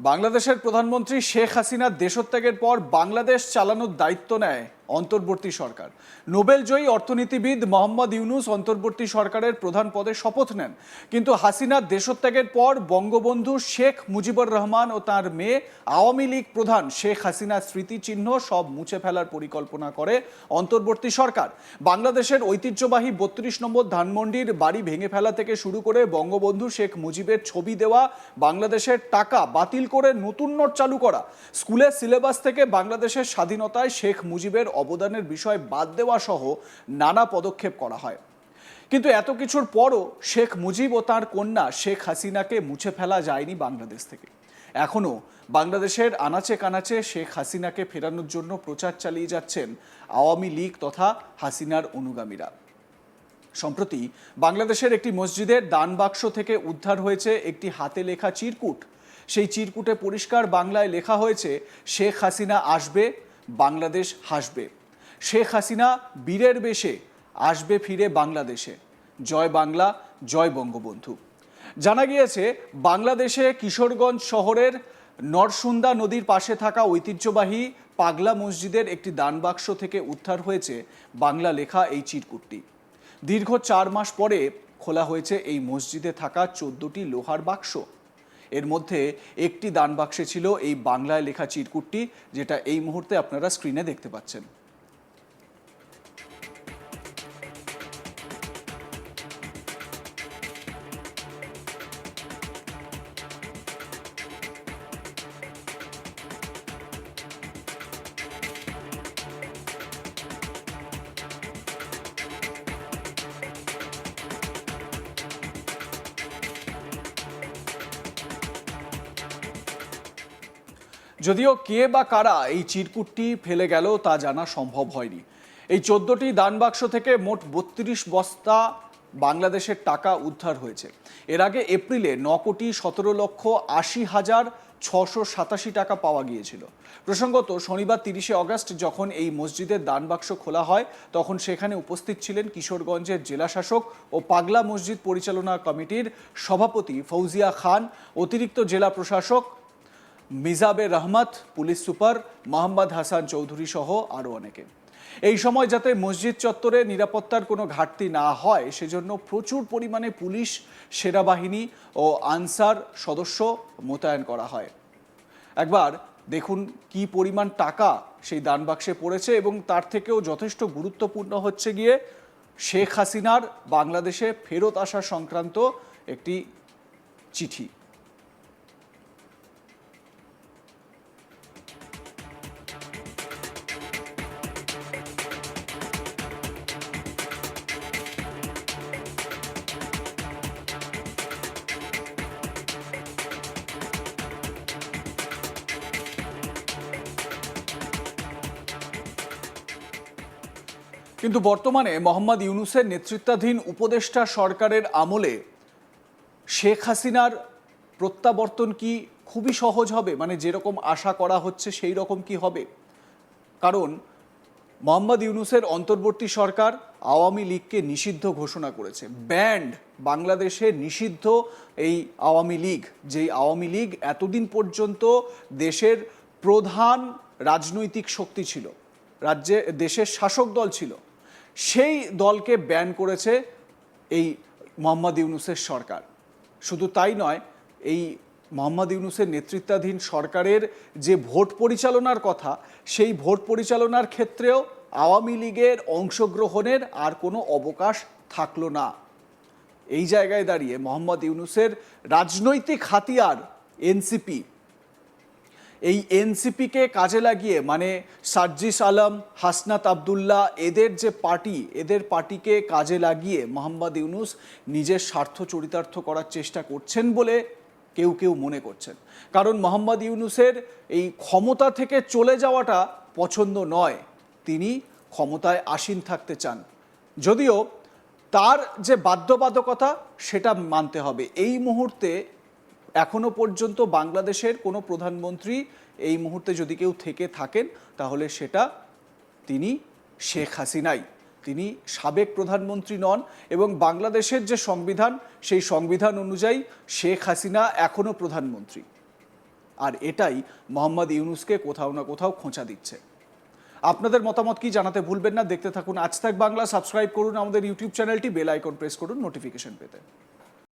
বাংলাদেশের প্রধানমন্ত্রী শেখ হাসিনা দেশত্যাগের পর বাংলাদেশ চালানোর দায়িত্ব নেয়। অন্তর্বর্তী সরকার। নোবেল জয়ী অর্থনীতিবিদ মোহাম্মদ ইউনুস অন্তর্বর্তী সরকারের প্রধান পদে শপথ নেন। কিন্তু হাসিনার দেশত্যাগের পর বঙ্গবন্ধু শেখ মুজিবুর রহমান ও তার মেয়ে আওয়ামী লীগ প্রধান শেখ হাসিনার স্মৃতিচিহ্ন সব মুছে ফেলার পরিকল্পনা করে অন্তর্বর্তী সরকার। বাংলাদেশের ঐতিহ্যবাহী বত্রিশ নম্বর ধানমন্ডির বাড়ি ভেঙে ফেলা থেকে শুরু করে বঙ্গবন্ধু শেখ মুজিবের ছবি দেওয়া, বাংলাদেশের টাকা বাতিল করে নতুন নোট চালু করা, স্কুলের সিলেবাস থেকে বাংলাদেশের স্বাধীনতায় শেখ মুজিবের অবদানের বিষয় বাদ দেওয়া সহ নানা পদক্ষেপ করা হয়। কিন্তু এত কিছুর পরও শেখ মুজিব ও তাঁর কন্যা শেখ হাসিনাকে মুছে ফেলা যায়নি বাংলাদেশ থেকে। এখনও বাংলাদেশের আনাচে কানাচে শেখ হাসিনাকে ফেরানোর জন্য প্রচার চালিয়ে যাচ্ছেন আওয়ামী লীগ তথা হাসিনার অনুগামীরা। সম্প্রতি বাংলাদেশের একটি মসজিদের দান বাক্স থেকে উদ্ধার হয়েছে একটি হাতে লেখা চিরকুট। সেই চিরকুটে পরিষ্কার বাংলায় লেখা হয়েছে, শেখ হাসিনা আসবে বাংলাদেশ হাসবে। শেখ হাসিনা বীরের বেশে আসবে ফিরে বাংলাদেশে। জয় বাংলা, জয় বঙ্গবন্ধু। জানা গিয়েছে, বাংলাদেশে কিশোরগঞ্জ শহরের নরসুন্দা নদীর পাশে থাকা ঐতিহ্যবাহী পাগলা মসজিদের একটি দানবাক্স থেকে উদ্ধার হয়েছে বাংলা লেখা এই চিরকুটটি। দীর্ঘ চার মাস পরে খোলা হয়েছে এই মসজিদে থাকা চোদ্দটি লোহার বাক্স। এর মধ্যে একটি দান বাক্সে ছিল এই বাংলায় লেখা চিরকুটটি, যেটা এই মুহূর্তে আপনারা স্ক্রিনে দেখতে পাচ্ছেন। যদিও কে বা কারা এই চিরকুটটি ফেলে গেল তা জানা সম্ভব হয়নি। এই চোদ্দটি দান বাক্স থেকে মোট বত্রিশ বস্তা বাংলাদেশের টাকা উদ্ধার হয়েছে। এর আগে এপ্রিলে ন কোটি সতেরো লক্ষ আশি হাজার ছশো সাতাশি টাকা পাওয়া গিয়েছিল। প্রসঙ্গত শনিবার তিরিশে অগস্ট যখন এই মসজিদের দান বাক্স খোলা হয়, তখন সেখানে উপস্থিত ছিলেন কিশোরগঞ্জের জেলা শাসক ও পাগলা মসজিদ পরিচালনা কমিটির সভাপতি ফৌজিয়া খান, অতিরিক্ত জেলা প্রশাসক মিজাবে রহমত, পুলিশ সুপার, মোহাম্মদ হাসান চৌধুরী সহ আরও অনেকে। এই সময় যাতে মসজিদ চত্বরে নিরাপত্তার কোনো ঘাটতি না হয়, সেজন্য প্রচুর পরিমাণে পুলিশ, সেনাবাহিনী ও আনসার সদস্য মোতায়েন করা হয়। একবার দেখুন কি পরিমাণ টাকা সেই দান বাক্সে পড়েছে এবং তার থেকেও যথেষ্ট গুরুত্বপূর্ণ হচ্ছে গিয়ে শেখ হাসিনার বাংলাদেশে ফেরত আসা সংক্রান্ত একটি চিঠি। কিন্তু বর্তমানে মোহাম্মদ ইউনুসের নেতৃত্বাধীন উপদেষ্টা সরকারের আমলে শেখ হাসিনার প্রত্যাবর্তন কি খুবই সহজ হবে? মানে যেরকম আশা করা হচ্ছে সেই রকম কি হবে? কারণ মোহাম্মদ ইউনুসের অন্তর্বর্তী সরকার আওয়ামী লীগকে নিষিদ্ধ ঘোষণা করেছে। ব্যান্ড বাংলাদেশে নিষিদ্ধ এই আওয়ামী লীগ। যেই আওয়ামী লীগ এতদিন পর্যন্ত দেশের প্রধান রাজনৈতিক শক্তি ছিল, রাজ্যে, দেশের শাসক দল ছিল। সেই দলকে ব্যান করেছে এই মোহাম্মদ ইউনুসের সরকার। শুধু তাই নয়, এই মোহাম্মদ ইউনুসের নেতৃত্বাধীন সরকারের যে ভোট পরিচালনার কথা, সেই ভোট পরিচালনার ক্ষেত্রেও আওয়ামী লীগের অংশগ্রহণের আর কোনো অবকাশ থাকল না। এই জায়গায় দাঁড়িয়ে মোহাম্মদ ইউনুসের রাজনৈতিক হাতিয়ার এনসিপি এই এনসিপিকে কাজে লাগিয়ে মানে সার্জিস আলম, হাসনাত আবদুল্লাহ, এদের যে পার্টি, এদের পার্টিকে কাজে লাগিয়ে মোহাম্মদ ইউনুস নিজের স্বার্থ চরিতার্থ করার চেষ্টা করছেন বলে কেউ কেউ মনে করছেন। কারণ মোহাম্মদ ইউনুসের এই ক্ষমতা থেকে চলে যাওয়াটা পছন্দ নয়। তিনি ক্ষমতায় আসীন থাকতে চান। যদিও তার যে বাধ্যবাধকতা, সেটা মানতে হবে। এই মুহূর্তে এখনও পর্যন্ত বাংলাদেশের কোনো প্রধানমন্ত্রী এই মুহূর্তে যদি কেউ থেকে থাকেন, তাহলে সেটা তিনি শেখ হাসিনাই। তিনি সাবেক প্রধানমন্ত্রী নন এবং বাংলাদেশের যে সংবিধান, সেই সংবিধান অনুযায়ী শেখ হাসিনা এখনও প্রধানমন্ত্রী। আর এটাই মোহাম্মদ ইউনুসকে কোথাও না কোথাও খোঁচা দিচ্ছে। আপনাদের মতামত কি জানাতে ভুলবেন না? দেখতে থাকুন আজ তাক বাংলা, সাবস্ক্রাইব করুন আমাদের ইউটিউব চ্যানেলটি, বেল আইকন প্রেস করুন, নোটিফিকেশন পেতে।